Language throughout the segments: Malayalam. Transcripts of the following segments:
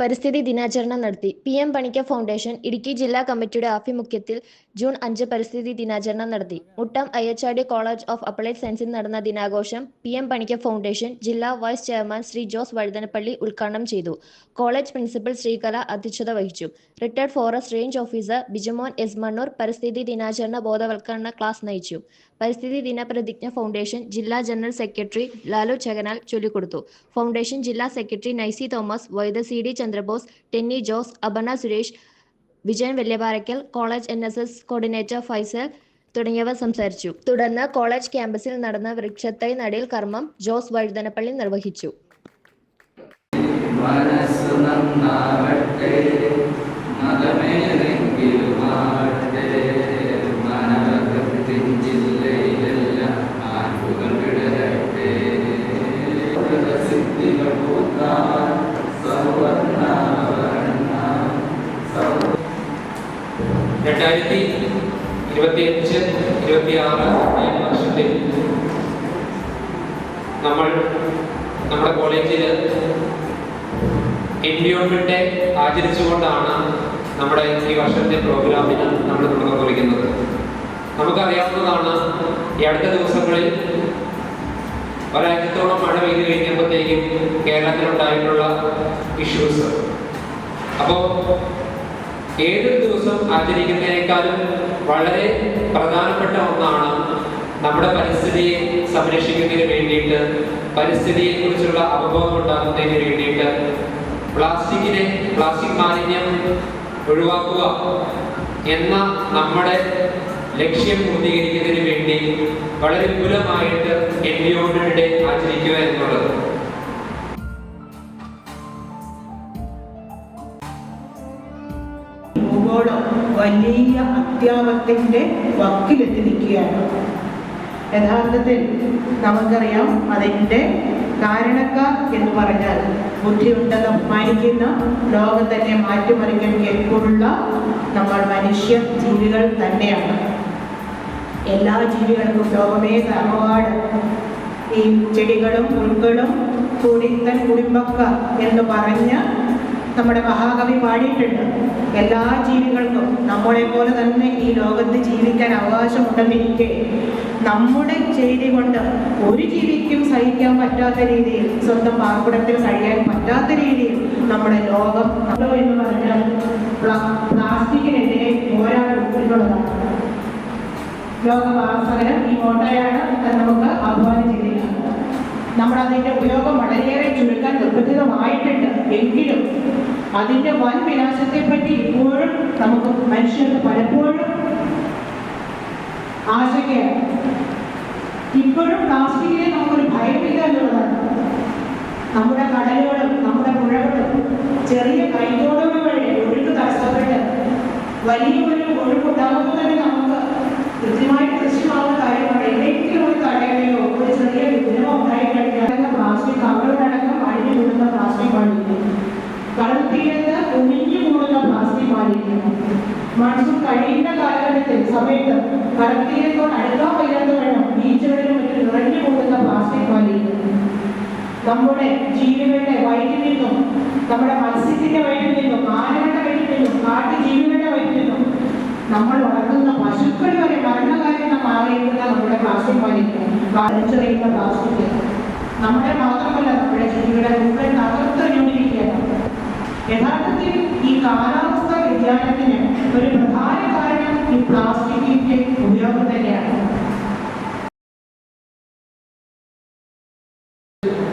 പരിസ്ഥിതി ദിനാചരണം നടത്തി. P M Panicker foundation Idukki ജില്ലാ കമ്മിറ്റിയുടെ ആഭിമുഖ്യത്തിൽ ജൂൺ അഞ്ച് പരിസ്ഥിതി ദിനാചരണം നടത്തി. Muttom I H R D college of applied സയൻസിൽ നടന്ന ദിനാഘോഷം പി എം പണിക്കർ ഫൗണ്ടേഷൻ ജില്ലാ വൈസ് ചെയർമാൻ ശ്രീ ജോസ് വഴുതനപ്പള്ളി ഉദ്ഘാടനം ചെയ്തു. കോളേജ് പ്രിൻസിപ്പൽ ശ്രീകല അധ്യക്ഷത വഹിച്ചു. Retired forest range officer Bijumon S Mannoor പരിസ്ഥിതി ദിനാചരണ ബോധവൽക്കരണ ക്ലാസ് നയിച്ചു. പരിസ്ഥിതി ദിന പ്രതിജ്ഞ ഫൗണ്ടേഷൻ ജില്ലാ ജനറൽ സെക്രട്ടറി ലാലു ചകനാൽ ചൊല്ലിക്കൊടുത്തു. ഫൗണ്ടേഷൻ ജില്ലാ secretary Naisy Thomas Vaidya C D Chandrabose Tenny Jose Aparna Suresh Vijayan Velliyaparakkal college N S S coordinator Faisal തുടങ്ങിയവർ സംസാരിച്ചു. തുടർന്ന് കോളേജ് ക്യാമ്പസിൽ നടന്ന വൃക്ഷത്തൈ നടീൽ കർമ്മം ജോസ് വഴുതനപ്പള്ളി നിർവഹിച്ചു. നന്നാവട്ടെ ഡേ ആചരിച്ചുകൊണ്ടാണ് നമ്മുടെ ഈ വർഷത്തെ പ്രോഗ്രാമിന് നമ്മൾ തുടക്കം കുറിക്കുന്നത്. നമുക്കറിയാവുന്നതാണ് ഈ അടുത്ത ദിവസങ്ങളിൽ ഒരാഴ്ചത്തോളം മഴ പെയ്തു കഴിഞ്ഞപ്പോഴത്തേക്കും കേരളത്തിലുണ്ടായിട്ടുള്ള ഇഷ്യൂസ് അപ്പോൾ ഏതൊരു ദിവസം ആചരിക്കുന്നതിനേക്കാളും വളരെ പ്രധാനപ്പെട്ട ഒന്നാണ് നമ്മുടെ പരിസ്ഥിതിയെ സംരക്ഷിക്കുന്നതിന് വേണ്ടിയിട്ട് പരിസ്ഥിതിയെ കുറിച്ചുള്ള അവബോധം ഉണ്ടാക്കുന്നതിന് വേണ്ടിയിട്ട് പ്ലാസ്റ്റിക്കിനെ പ്ലാസ്റ്റിക് മാലിന്യം ഒഴിവാക്കുക എന്ന നമ്മുടെ ലക്ഷ്യം പൂർത്തീകരിക്കുന്നതിന് വേണ്ടി വളരെ വിപുലമായിട്ട് എൻവിയോൺമെന്റ് ആചരിക്കുക എന്നുള്ളത്. വലിയ അത്യാപത്തിന്റെ വക്കിലെത്തി നിൽക്കുകയാണ്. യഥാർത്ഥത്തിൽ നമുക്കറിയാം അതിന്റെ കാരണക്കാർ എന്ന് പറഞ്ഞാൽ ബുദ്ധിയുണ്ടെന്ന് അഭിമാനിക്കുന്ന ലോകം തന്നെ മാറ്റിമറിക്കാൻ കേൾക്കുള്ള നമ്മൾ മനുഷ്യ ജീവികൾ തന്നെയാണ്. എല്ലാ ജീവികൾക്കും ലോകമേ തറവാട് ഈ ചെടികളും പുൽകളും കുടിത്തൻ കുടുംബക്കാർ എന്ന് പറഞ്ഞ് നമ്മുടെ മഹാകവി പാടിയിട്ടുണ്ട്. എല്ലാ ജീവികൾക്കും നമ്മളെ പോലെ തന്നെ ഈ ലോകത്ത് ജീവിക്കാൻ അവകാശമുണ്ടെന്നിരിക്കെ നമ്മുടെ ചെയ്തി കൊണ്ട് ഒരു ജീവിക്കും സഹിക്കാൻ പറ്റാത്ത രീതിയിൽ സ്വന്തം പാർപ്പിടത്തിൽ കഴിയാൻ പറ്റാത്ത രീതിയിൽ നമ്മുടെ ലോകം എന്ന് പറഞ്ഞാൽ പ്ലാ- പ്ലാസ്റ്റിക്കിനെതിരെ പോരാടും എന്നുള്ളതാണ് ലോകവാസകരം ഈ കോട്ടയാണ് നമുക്ക് ആഹ്വാനം ചെയ്തിരിക്കുന്നത്. നമ്മൾ അതിന്റെ ഉപയോഗം വളരെയേറെ ചുരുക്കാൻ നിർബന്ധിതമായിട്ടുണ്ട്. എങ്കിലും അതിന്റെ വൻ വിനാശത്തെപ്പറ്റി ഇപ്പോഴും നമുക്ക് മനുഷ്യർക്ക് പലപ്പോഴും ആശങ്കയാണ്. ഇപ്പോഴും പ്ലാസ്റ്റിക്കിനെ നമുക്കൊരു ഭയമില്ല എന്നുള്ളതാണ്. നമ്മുടെ കടലുകളും നമ്മുടെ പുഴകളും ചെറിയ കൈതോടുകൾ വഴി ഒഴുക്ക് തടസ്സപ്പെട്ട് വലിയ ഒരു ഒഴുക്കുണ്ടാകുമ്പോൾ തന്നെ നമുക്ക് കൃത്യമായിട്ട് ദൃശ്യമാവുന്ന കാര്യമാണ്. എവിടെയെങ്കിലും ഒരു കടയിലോ ഒരു ചെറിയ വിഘ്നമോ ഉണ്ടായി കഴിഞ്ഞാൽ പ്ലാസ്റ്റിക് കവറുകളടക്കം അഴിഞ്ഞു കൂടുന്ന പ്ലാസ്റ്റിക് മാലിന്യം തീരത്ത് കുമിഞ്ഞു കൂടുന്ന പ്ലാസ്റ്റിക് മാലിന്യം മൺസൂൺ കഴിയുന്ന കാലഘട്ടത്തിൽ സമയത്ത് കടൽ തീരത്തോട് അടുക്കാൻ വയ്യാത്ത വേണം ബീച്ചുകളിലും മറ്റും നിറഞ്ഞു പോകുന്ന പ്ലാസ്റ്റിക് മാലിന്യം നമ്മുടെ ജീവികളുടെ വയറ്റിൽ നിന്നും നമ്മുടെ മത്സ്യത്തിന്റെ വയറ്റിൽ നിന്നും ആനകളുടെ വയറ്റിൽ നിന്നും കാട്ടുജീവികളുടെ വയറ്റിൽ നിന്നും നമ്മൾ വളർത്തുന്ന പശുക്കൾ വരെ മരണകാരണം മാറിയിരുന്ന നമ്മുടെ പ്ലാസ്റ്റിക് മാലിന്യം വലിച്ചെറിയുന്ന പ്ലാസ്റ്റിക് നമ്മുടെ മാത്രമല്ല നമ്മുടെ ജീവികളെ മുഴുവൻ തകർത്തെറിഞ്ഞുകൊണ്ടിരിക്കുകയാണ് യഥാർത്ഥത്തിൽ ഈ കാലാവസ്ഥ വ്യതിയാനത്തിന് ഒരു പ്രധാന കാരണം ഈ പ്ലാസ്റ്റിക്കിന്റെ ഉപയോഗം തന്നെയാണ്.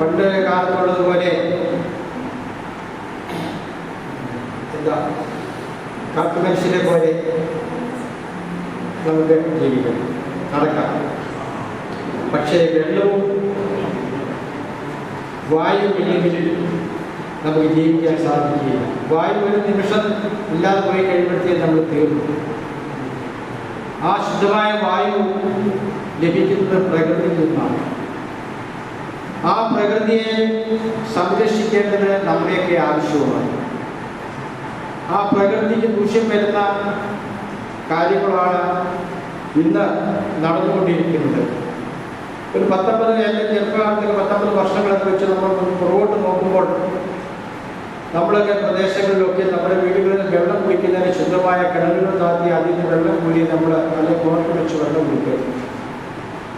പണ്ട് കാലത്തുള്ളതുപോലെ എന്താ കാട്ടുമനുഷ്യരെ പോലെ നമുക്ക് ജീവിക്കാം നടക്കാം. പക്ഷേ വെള്ളവും വായു ഇല്ലെങ്കിൽ നമുക്ക് ജീവിക്കാൻ സാധിക്കുകയില്ല. വായു ഒരു നിമിഷം ഇല്ലാതെ പോയി കഴിയുമ്പോഴത്തേക്ക് നമ്മൾ തീർന്നു. ആ ശുദ്ധമായ വായു ലഭിക്കുന്നത് പ്രകൃതിയിൽ നിന്നാണ്. ആ പ്രകൃതിയെ സംരക്ഷിക്കേണ്ടത് നമ്മുടെയൊക്കെ ആവശ്യവുമാണ്. ആ പ്രകൃതിക്ക് ദൂഷ്യം വരുന്ന കാര്യങ്ങളാണ് ഇന്ന് നടന്നുകൊണ്ടിരിക്കുന്നത്. ഒരു പത്തൊമ്പത് എന്റെ ചെറുപ്പകാലത്തേക്ക് പത്തൊമ്പത് വർഷങ്ങളൊക്കെ വെച്ച് നമ്മൾ പുറകോട്ട് നോക്കുമ്പോൾ നമ്മളൊക്കെ പ്രദേശങ്ങളിലൊക്കെ നമ്മുടെ വീടുകളിൽ വെള്ളം കുടിക്കുന്നതിന് ശുദ്ധമായ കിണറുകൾ താത്തി അതിന് വെള്ളം കൂടി നമ്മൾ നല്ല മോട്ടർ വെച്ച് വെള്ളം കുടിക്കും.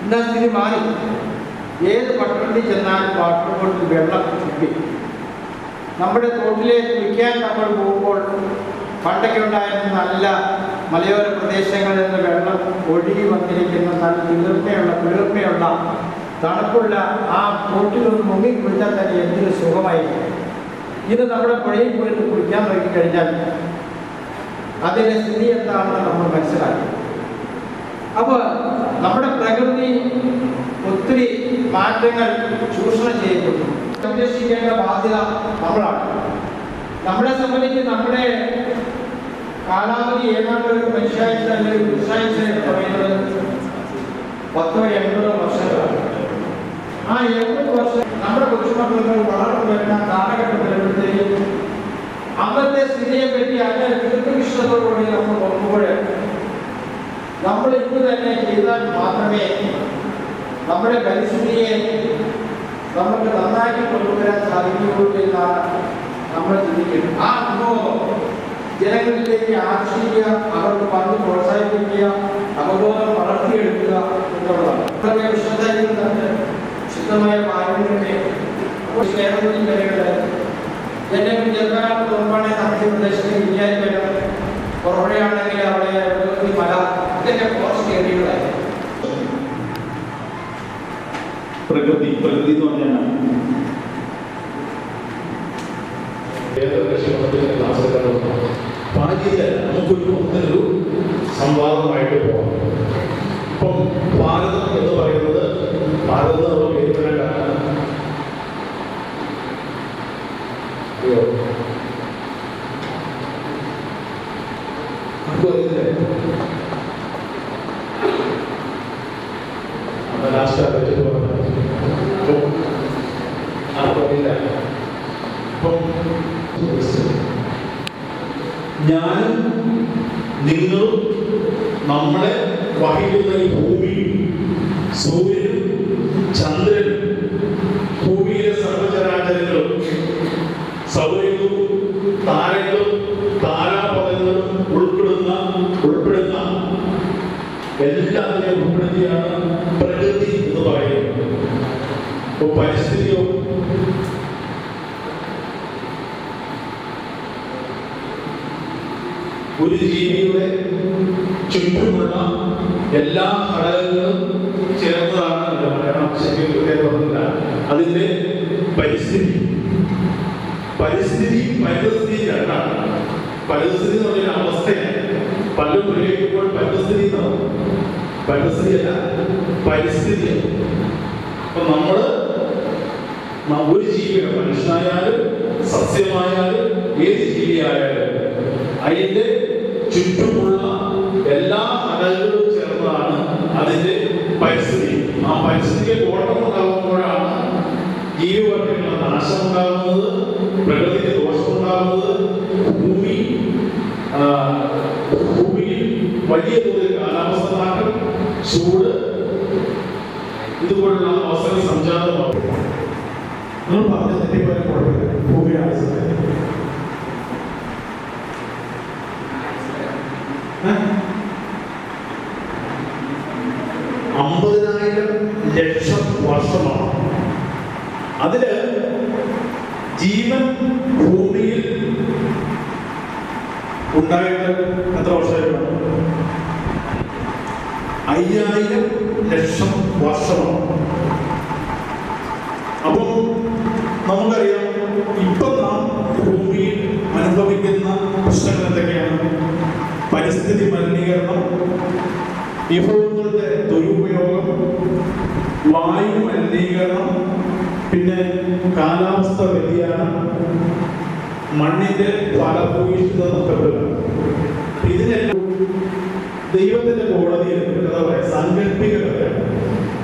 എന്നാൽ സ്ഥിതി മാറി. ഏത് പട്ടണത്തിൽ ചെന്നാലും വാട്ടർ ബോട്ടിൽ വെള്ളം കിട്ടി. നമ്മുടെ തോട്ടിലേക്ക് വിൽക്കാൻ നമ്മൾ പോകുമ്പോൾ പണ്ടൊക്കെ ഉണ്ടായിരുന്ന നല്ല മലയോര പ്രദേശങ്ങളിൽ നിന്ന് വെള്ളം ഒഴുകി വന്നിരിക്കുന്ന നല്ല കുളിർമയുള്ള കുളിർമയുള്ള തണുപ്പുള്ള ആ തോട്ടിലൊന്ന് മുങ്ങി കുളിച്ചാൽ തന്നെ എന്തൊരു സുഖമായിരിക്കും. ഇത് നമ്മുടെ പുഴയിൽ പോയിട്ട് കുളിക്കാൻ നോക്കി കഴിഞ്ഞാൽ അതിന്റെ സ്ഥിതി എന്താണെന്ന് നമ്മൾ മനസ്സിലാക്കി. അപ്പോൾ നമ്മുടെ പ്രകൃതി ഒത്തിരി മാറ്റങ്ങൾ ചൂഷണം ചെയ്യപ്പെട്ടു സംരക്ഷിക്കേണ്ട ബാധ്യത നമ്മളാണ്. നമ്മളെ സംബന്ധിച്ച് നമ്മുടെ കാലാവധി ഏതാണ്ട് ഒരു മനുഷ്യാഴ്ച അല്ലെങ്കിൽ പുരുഷാഴ്ച എന്ന് പറയുന്നത് പത്തോ എൺപതോ വർഷങ്ങളാണ്. ആ എൺപത് വർഷം നമ്മുടെ കൊച്ചുമക്കൾ വളർന്നു വരുന്ന കാലഘട്ടം വരുമ്പോഴത്തേക്കും അന്നത്തെ സ്ഥിതിയെ പറ്റി അങ്ങനെ ദീർഘവിഷ്ണത്തോടുകൂടി നമ്മൾ നോക്കുമ്പോൾ നമ്മൾ ഇന്ന് തന്നെ ചെയ്താൽ മാത്രമേ നമ്മുടെ പരിസ്ഥിതിയെ നമുക്ക് നന്നാക്കി കൊണ്ടുവരാൻ സാധിക്കുകയുള്ളൂ എന്നാണ് നമ്മൾ ചിന്തിക്കുന്നത്. ആ അനുഭവം ജനങ്ങളിലേക്ക് ആകർഷിക്കുക അവർക്ക് പറഞ്ഞ് പ്രോത്സാഹിപ്പിക്കുക അവബോധം വളർത്തിയെടുക്കുക എന്നുള്ളതാണ്. വിശുദ്ധ ശുദ്ധമായ അപ്പോൾ കേരളത്തിൽ വരെയുള്ളത് എന്നെ ചെറുക്കാലത്ത് മുമ്പാണ് പ്രദേശത്ത് ഇല്ലായി വരും പുറമെയാണെങ്കിൽ അവിടെ പ്രകൃതി മല ഇതൊക്കെ ഫോറസ്റ്റ് ഏരിയകളായിരുന്നു പ്രകൃതി പ്രകൃതി എന്ന് പറഞ്ഞാൽ പാചിയില്ല നമുക്കൊരു ഒന്നൊരു സംവാദമായിട്ട് പോകാം ഇപ്പം ഭാരതം എന്ന് പറയുന്നത് ഭാരതം എന്നുള്ള പേര് തന്നെ കാരണം അയ്യോ ആർക്കും അറിയത്തില്ലേ? അന്ന് ലാസ്റ്റ് ആ പറ്റി പറഞ്ഞു അപ്പം ആർക്കും അറിയില്ല അപ്പം ഞാനും നിങ്ങളും നമ്മളെ വഹിക്കുന്ന ഈ ഭൂമി സൂര്യനും ചന്ദ്രനും ഭൂമിയിലെ സർവചരാചരങ്ങളും സൗര്യവും താരങ്ങളും താരാപഥങ്ങളും ഉൾപ്പെടുന്ന ഉൾപ്പെടുന്ന എല്ലാത്തിനെയും ഉൾപ്പെടുത്തിയാണ് പ്രകൃതി എന്ന് പറയുന്നത്. പരിസ്ഥിതിയോ ഒരു ജീവിയുടെ ചുറ്റുമുള്ള എല്ലാ ഘടകങ്ങളും ചേർന്നതാണ്. അതിന്റെ പരിസ്ഥിതി. പരിസ്ഥിതി പരിസ്ഥിതി രണ്ടാണ്. പരിസ്ഥിതി എന്ന് പറഞ്ഞ അവസ്ഥയാണ്. പലരും പ്രയോഗിക്കുമ്പോൾ പരിസ്ഥിതി എന്നാണ് പരിസ്ഥിതിയല്ല പരിസ്ഥിതി അപ്പൊ നമ്മൾ ഒരു ജീവിയുടെ മനുഷ്യനായാലും സസ്യമായാലും ഏത് ജീവിയായാലും അതിന്റെ ചുറ്റുമുള്ള എല്ലാ ഘടകങ്ങളും ചേർന്നതാണ് അതിന്റെ പരിസ്ഥിതി. ആ പരിസ്ഥിതിക്ക് കോട്ടമുണ്ടാകുമ്പോഴാണ് ജീവിവർഗങ്ങളുടെ നാശം ഉണ്ടാകുന്നത് പ്രകൃതിക്ക് ദോഷമുണ്ടാകുന്നത്. ഭൂമി ഭൂമിയിൽ വലിയ തോതിൽ കാലാവസ്ഥ മാറ്റം ചൂട് ഇതുപോലുള്ള അവസരം സംജാതമാകും. നിങ്ങൾ പറഞ്ഞ തെറ്റിപ്പോയ കുഴപ്പമില്ല. ഭൂമിയുടെ ആവശ്യമില്ല അമ്പതിനായിരം ലക്ഷം വർഷമാണ്. അതിൽ ജീവൻ ഭൂമിയിൽ ഉണ്ടായിട്ട് എത്ര വർഷമായിരുന്നു അയ്യായിരം ലക്ഷം വർഷമാണ്. അപ്പോ നമുക്കറിയാം ഇപ്പം നാം ഭൂമിയിൽ അനുഭവിക്കുന്ന പ്രശ്നങ്ങൾ എന്തൊക്കെയാണ്? പരിസ്ഥിതി മലിനീകരണം വിഭവങ്ങളുടെ ദുരുപയോഗം വായു മലിനീകരണം പിന്നെ കാലാവസ്ഥ വ്യതിയാനം മണ്ണിന്റെ ഫലഭൂയിഷ്ഠത നഷ്ടപ്പെടുക ഇതിനെല്ലാം ദൈവത്തിന്റെ കോടതിയിൽ എന്താ പറയാ സാങ്കല്പിക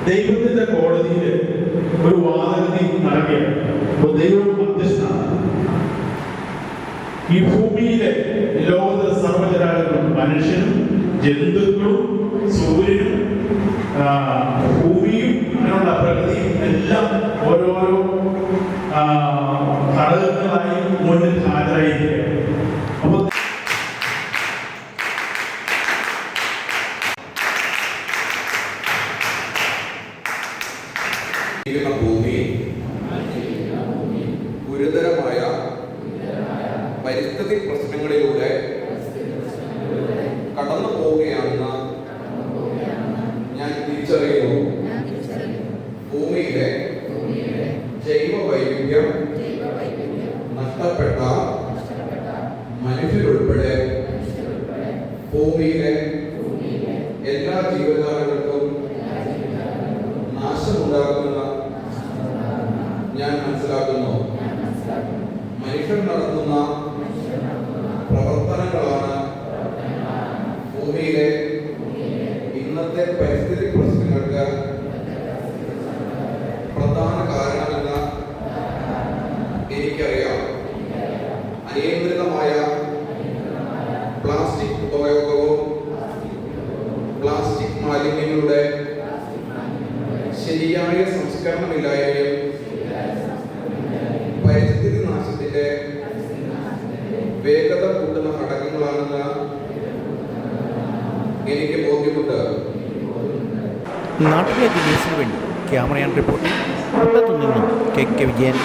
ദൈവത്തിന്റെ കോടതിയിൽ ഒരു വാദഗതി നടക്കുകയാണ്. അപ്പൊ ദൈവം ഈ ഭൂമിയിലെ ലോകത്തിലെ സർവചരാചരങ്ങളും മനുഷ്യനും ജന്തുക്കളും ഭൂമിയിൽ ഗുരുതരമായ പരിസ്ഥിതി പ്രശ്നങ്ങളിലൂടെ കടന്നു പോവുകയാണെന്ന് ഞാൻ തിരിച്ചറിയുന്നു. ഭൂമിയിലെ ജൈവ വൈവിധ്യം നഷ്ടപ്പെട്ട ഭൂമിയിലെ ഇന്നത്തെ പരിസ്ഥിതി പ്രശ്നങ്ങൾക്ക് പ്രധാന കാരണമെന്ന് എനിക്കറിയാം. അനിയന്ത്രിതമായ പ്ലാസ്റ്റിക് ഉപയോഗവും പ്ലാസ്റ്റിക് മാലിന്യങ്ങളുടെ ശരിയായ സംസ്കരണമില്ലായ്മയും പരിസ്ഥിതി നാശത്തിന്റെ വേഗത കൂട്ടുന്ന ഘടകങ്ങളാണെന്ന് എനിക്ക് ബോധ്യമുണ്ട്. നാട്ടിലെ ന്യൂസിന് വേണ്ടി ക്യാമറയാൻ റിപ്പോർട്ട് കൊല്ലത്തു നിന്നും കെ. കെ. വിജയൻ